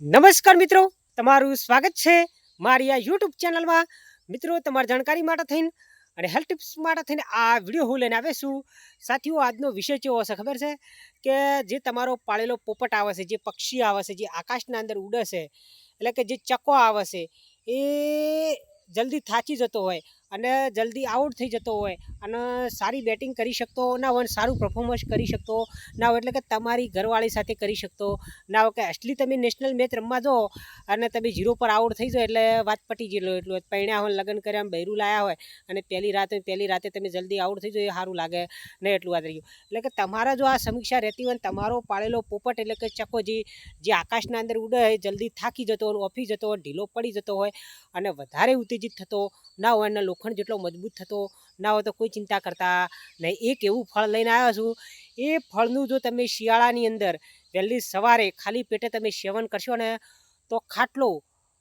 નમસ્કાર મિત્રો, તમારું સ્વાગત છે મારી આ યુટ્યુબ ચેનલમાં. મિત્રો, તમારી જાણકારી માટે થઈને અને હેલ્થ ટિપ્સ માટે થઈને આ વીડિયો હું લઈને આવે છું. સાથીઓ, આજનો વિષય કેવો હશે ખબર છે? કે જે તમારો પાળેલો પોપટ આવે છે, જે પક્ષી આવે છે, જે આકાશના અંદર ઉડે છે, એટલે કે જે ચકો આવે છે, એ જલ્દી થાચી જતો હોય. અને જલ્દી આઉટ થઈ જતો હોય અને સારી બેટિંગ કરી શકતો, ના હોય સારું પરફોર્મન્સ કરી શકતો, ના હોય એટલે કે તમારી ઘરવાળી સાથે કરી શકતો, ના હોય કે અસલી તમે નેશનલ મેચ રમવા જો અને તમે ઝીરો પર આઉટ થઈ જાઓ એટલે વાત પટી ગયેલો એટલું પૈણ્યા હોય, લગ્ન કર્યા બૈરું લાયા હોય અને પહેલી રાતે પહેલી રાતે તમે જલ્દી આઉટ થઈ જાઓ એ સારું લાગે. નહીં એટલું વાત રહ્યું એટલે કે તમારા જો આ સમીક્ષા રહેતી હોય તમારો પાળેલો પોપટ એટલે કે ચકો જે આકાશના અંદર ઉડે જલ્દી થાકી જતો હોય, ઓફી જતો હોય, ઢીલો પડી જતો હોય અને વધારે ઉત્તેજિત થતો, ના હોય અને લોખંડ જેટલો મજબૂત થતો ના હોય તો કોઈ ચિંતા કરતા નહીં. એક એવું ફળ લઈને આવ્યો છું. એ ફળનું જો તમે શિયાળાની અંદર વહેલી સવારે ખાલી પેટે તમે સેવન કરશો ને તો ખાટલો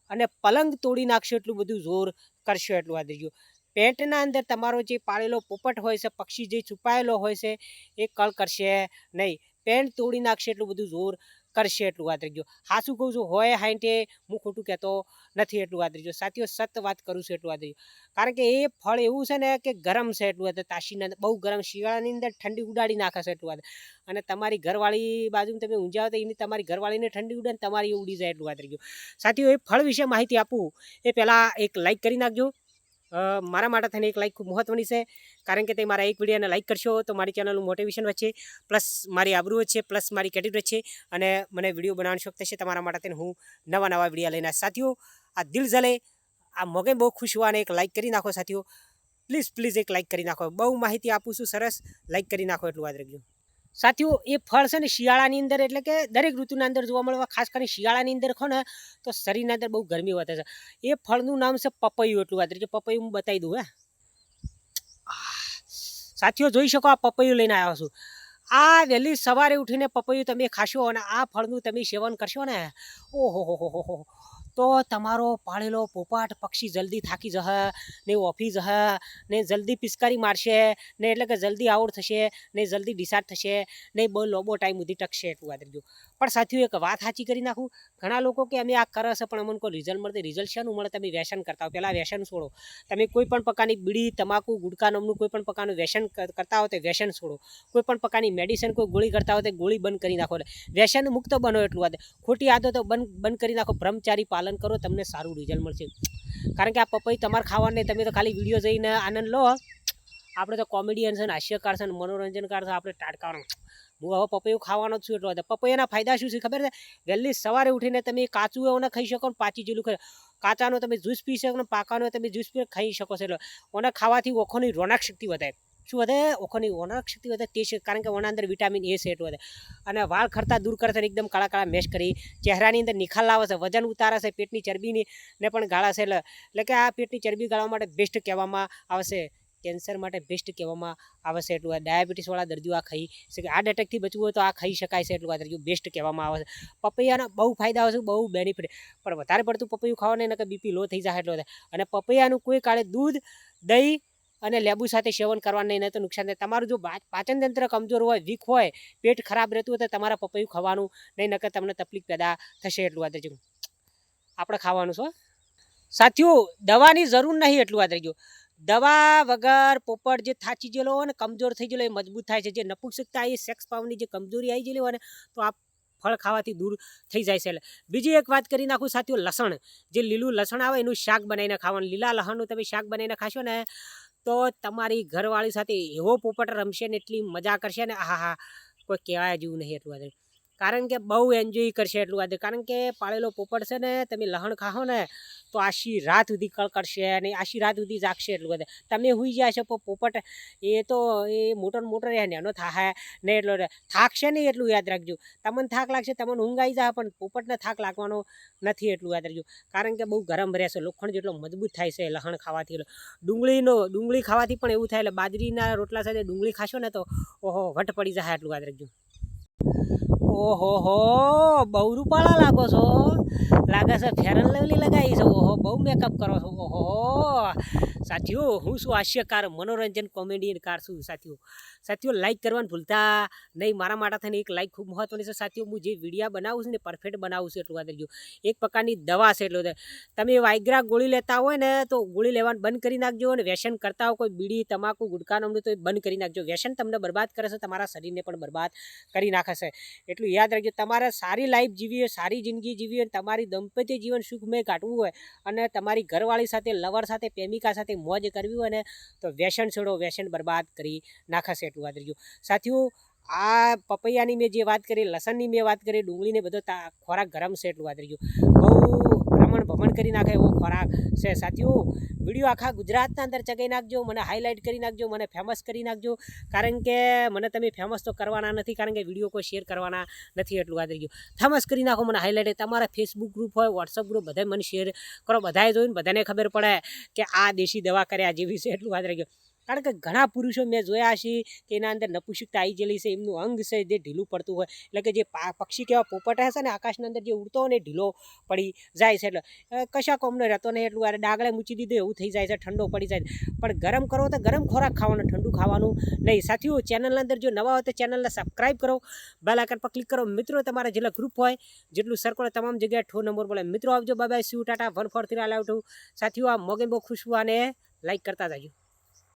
અને પલંગ તોડી નાખશો એટલું બધું જોર કરશો એટલું આ દ્રશ્યો પેટના અંદર તમારો જે પાળેલો પોપટ હોય છે, પક્ષી જે છુપાયેલો હોય છે, એ કળ કરશે નહીં. પેન્ટ તોડી નાખશે એટલું બધું જોર કરશે એટલું વાત ગયો હાસું કહું છું? હોય હાઈન્ટે હું ખોટું કહેતો નથી એટલું વાત રહી સાથીઓ સત વાત કરું છું એટલું વાત રહી કારણ કે એ ફળ એવું છે ને કે ગરમ છે એટલું વાત તાશીના બહુ ગરમ, શિયાળાની અંદર ઠંડી ઉડાડી નાખે છે એટલું વાત અને તમારી ઘરવાળી બાજુ તમે ઊંઝા તો એની તમારી ઘરવાળીને ઠંડી ઉડે તમારી ઉડી જાય એટલું વાત ગયું સાથીઓ, એ ફળ વિશે માહિતી આપું. એ પહેલાં એક લાઈક કરી નાખજો. મારા માટે થઈને એક લાઈક ખૂબ મહત્ત્વની છે. કારણ કે તે મારા એક વિડીયોને લાઈક કરશો તો મારી ચેનલનું મોટિવેશન વધશે પ્લસ મારી આબરૂ વધશે પ્લસ મારી ક્રેડિટ વધશે અને મને વીડિયો બનાવવાનો શોખ થશે. તમારા માટે થઈને હું નવા નવા વીડિયો લઈને. સાથીઓ, આ દિલ જલે, આ મગે બહુ ખુશ હોવાને એક લાઈક કરી નાખો સાથીઓ. પ્લીઝ પ્લીઝ એક લાઈક કરી નાખો. બહુ માહિતી આપું છું, સરસ. લાઈક કરી નાખો, એટલું વાત રાખજો. સાથીઓ, એ ફળ છે ને શિયાળાની અંદર એટલે કે દરેક ઋતુના અંદર જોવા મળે, ખાસ કરીને શિયાળાની અંદર ખો ને, તો શરીરના અંદર બહુ ગરમી વધે છે. એ ફળનું નામ છે પપૈયું, એટલું વાત કે પપૈયું હું બતાવી દઉં, હે. સાથીઓ, જોઈ શકો આ પપૈયું લઈને આવ્યો છું. આ વહેલી સવારે ઉઠીને પપૈયું તમે ખાશો અને આ ફળનું તમે સેવન કરશો ને, ઓહો હો હો હો હો. તો તમારો પાળેલો પોપાટ પક્ષી જલ્દી થાકી જશે, ને ઓફી જશે, ને જલ્દી પિચકારી મારશે, ને એટલે કે જલ્દી આઉટ થશે, ને જલ્દી ડિસાર્જ થશે, ને બહુ લોબો ટાઈમ સુધી ટકશે એટલું રાખજો. પણ સાથીઓ, એક વાત સાચી કરી નાખું. ઘણા લોકો કે અમે આ કરે છે, પણ અમને કોઈ રિઝલ્ટ મળતી રિઝલ્ટ છે મળે? તમે વ્યસન કરતા હો પહેલાં વ્યસન છોડો. તમે કોઈ પણ પ્રકારની બીડી, તમાકુ ગુટકા નામનું કોઈ પણ પ્રકારનું વ્યસન કરતા હો તો વ્યસન છોડો. કોઈ પણ પ્રકારની મેડિસિન કોઈ ગોળી કરતા હોય તો ગોળી બંધ કરી નાખો. વ્યસન મુક્ત બનો એટલું વાત ખોટી આદતો બંધ બંધ કરી નાખો. બ્રહ્મચારી પાલન કરો, તમને સારું રિઝલ્ટ મળશે. કારણ કે આ પપૈ તમારે ખાવા નહીં, તમે તો ખાલી વીડિયો જઈને આનંદ લો. આપણે તો કોમેડિયન છે ને, હાસ્યકાર છે ને, મનોરંજનકાર છે, આપણે ટાટકાનો હું હવે પપૈયું ખાવાનો જ છું એટલો પપૈયાના ફાયદા શું છે ખબર છે? વહેલી સવારે ઉઠીને તમે કાચું એવું ખાઈ શકો ને, પાચી જેલું ખાઈ કાચાનો તમે જ્યુસ પી શકો ને, પાકાનો તમે જ્યુસ પી ખાઈ શકો છો એટલે. ઓને ખાવાથી ઓખોની રોનક શક્તિ વધે શું વધે ઓખોની રોનક શક્તિ વધે, તે છે કારણ કે ઓના અંદર વિટામિન એ એટલું વધે. અને વાળ ખરતા દૂર કરે છે એકદમ કાળા કાળા મેશ કરી, ચહેરાની અંદર નિખાલ લાવે વજન ઉતારે છે, પેટની ચરબીની ને પણ ગાળા છે, એટલે એટલે કે આ પેટની ચરબી ગાળવા માટે બેસ્ટ કહેવામાં આવશે. કેન્સર માટે બેસ્ટ કહેવામાં આવે છે એટલું ડાયાબિટીસવાળા દર્દીઓ આ ખાઈ શકે, આ એટેકથી બચવું હોય તો આ ખાઈ શકાય છે એટલું આ દર્દીઓ બેસ્ટ કહેવામાં આવે છે. પપૈયાના બહુ ફાયદા છે, બહુ બેનિફિટ પણ વધારે પડતું પપૈયું ખાવાને એને બીપી લો થઈ જાય એટલો અને પપૈયાનું કોઈ કાળે દૂધ, દહીં અને લેબુ સાથે સેવન કરવાનું નહીં તો નુકસાન થાય. તમારું જો પાચન કમજોર હોય, વીક હોય, પેટ ખરાબ રહેતું હોય તો તમારા પપૈયું ખાવાનું નહીં નકર તમને તકલીફ પેદા થશે એટલું વાત છે આપણે ખાવાનું છો સાથીઓ, દવાની જરૂર નહીં એટલું વાત રહી દવા વગર પોપટ જે થાચી ગયેલો હોય ને, કમજોર થઈ ગયેલો એ મજબૂત થાય છે. જે નપુંસકતા એ સેક્સ પાવની જે કમજોરી આવી ગયેલી હોય ને, તો આ ફળ ખાવાથી દૂર થઈ જાય છે. એટલે બીજી એક વાત કરી નાખું સાથીઓ, લસણ. જે લીલું લસણ આવે, એનું શાક બનાવીને ખાવાનું. લીલા લસણનું તમે શાક બનાવીને ખાશો ને તો તમારી ઘરવાળી સાથે એવો પોપટ રમશે ને એટલી મજા કરશે ને આહા હા કોઈ કહેવાય જેવું નહીં એટલું કારણ કે બહુ એન્જોય કરશે એટલું વાત કારણ કે પાળેલો પોપટ છે ને, તમે લહણ ખાઓ ને, તો આશી રાત સુધી કળ કરશે અને આશી રાત સુધી જાગશે એટલું બધે. તમે હુઈ જશો પણ પોપટ એ તો, એ મોટો ને મોટો રહે નેનો થાહે ને એટલો. થાકશે નહીં એટલું યાદ રાખજો. તમને થાક લાગશે, તમને ઊંઘ આવી જાય, પણ પોપટને થાક લાગવાનો નથી એટલું યાદ રાખજો. કારણ કે બહુ ગરમ રહેશે લોખંડ જેટલો મજબૂત થાય છે લહણ ખાવાથી ડુંગળીનો, ડુંગળી ખાવાથી પણ એવું થાય એટલે બાજરીના રોટલા સાથે ડુંગળી ખાશો ને તો, ઓહો, વટ પડી જાય એટલું યાદ રાખજો. ઓહો હો બહુ રૂપાળા લાગો છો. લાગે છે ફેરન લેવલી લગાવી છે. ઓહો, બહુ મેકઅપ કરો છો. ઓહો, સાથીઓ, હું શું હાસ્યકાર, મનોરંજન કોમેડિયનકાર છું. સાથીઓ સાથીઓ લાઈક કરવાનું ભૂલતા નહીં. મારા માટે થઈને એક લાઈક ખૂબ મહત્વની છે. સાથીઓ, હું જે વિડીયા બનાવું છું ને પરફેક્ટ બનાવું છું એટલું કરજો એક પ્રકારની દવા છે એટલું તમે વાયગ્રા ગોળી લેતા હોય ને, તો ગોળી લેવાનું બંધ કરી નાખજો અને વ્યસન કરતા હો, કોઈ બીડી, તમાકુ ગુટકાનું તો બંધ કરી નાખજો. વ્યસન તમને બરબાદ કરે છે, તમારા શરીરને પણ બરબાદ કરી નાખે છે. એટલું યાદ રાખજો, તમારે સારી લાઈફ જીવી હોય, સારી જિંદગી જીવી હોય, તમારી દંપતી જીવન સુખમય કાઢવું હોય અને તમારી ઘરવાળી સાથે, લવર સાથે, પ્રેમિકા સાથે મોજ કરવી હોય ને, તો વ્યસન છોડો, વ્યસન બરબાદ કરી નાખશે એટલું યાદ રાખજો. સાથીઓ, આ પપૈયાની મેં જે વાત કરી, લસણની મેં વાત કરી, ડુંગળીને બધો ખોરાક ગરમ છે એટલું વાત રાખજો. બહુ ભ્રમણ ભમણ કરી નાખે એવો ખોરાક છે. સાથીઓ, વીડિયો આખા ગુજરાતના અંદર ચગાઈ નાખજો, મને હાઇલાઇટ કરી નાખજો, મને ફેમસ કરી નાખજો. કારણ કે મને તમે ફેમસ તો કરવાના નથી, કારણ કે વીડિયો કોઈ શેર કરવાના નથી એટલું યાદ રહ્યું ફેમસ કરી નાખો મને હાઇલાઇટ તમારા ફેસબુક ગ્રુપ હોય વોટ્સઅપ ગ્રુપ બધાય મને શેર કરો. બધાએ જોઈને બધાને ખબર પડે કે આ દેશી દવા કર્યા જેવી છે, એટલું યાદ રાખજો. કારણ કે ઘણા પુરુષો મેં જોયા છે કે એના અંદર નપુષિકતા આવી ગયેલી છે, એમનું અંગ છે, જે ઢીલું પડતું હોય. એટલે કે જે પક્ષી કેવા પોપટ હશે ને, આકાશના અંદર જે ઉડતો હોય ને ઢીલો પડી જાય છે. એટલે કશા કોમનો રહેતો નહીં એટલું. અરે ડાગળે મૂકી દીધું, એવું થઈ જાય છે, ઠંડો પડી જાય. પણ ગરમ કરો તો ગરમ ખોરાક ખાવાનો, ઠંડુ ખાવાનું નહીં. સાથીઓ, ચેનલના અંદર જો નવા હોય તો ચેનલને સબસ્ક્રાઈબ કરો. બેલ આઇકન પર ક્લિક કરો. મિત્રો, તમારા જેટલા ગ્રુપ હોય, જેટલું સર્કલ તમામ જગ્યાએ ઠો નંબર બોલે મિત્રો, આવજો. Bye bye Shiv tata one four three all out સાથીઓ, આ મોગે બહુ ખુશ અને લાઈક કરતા જજો.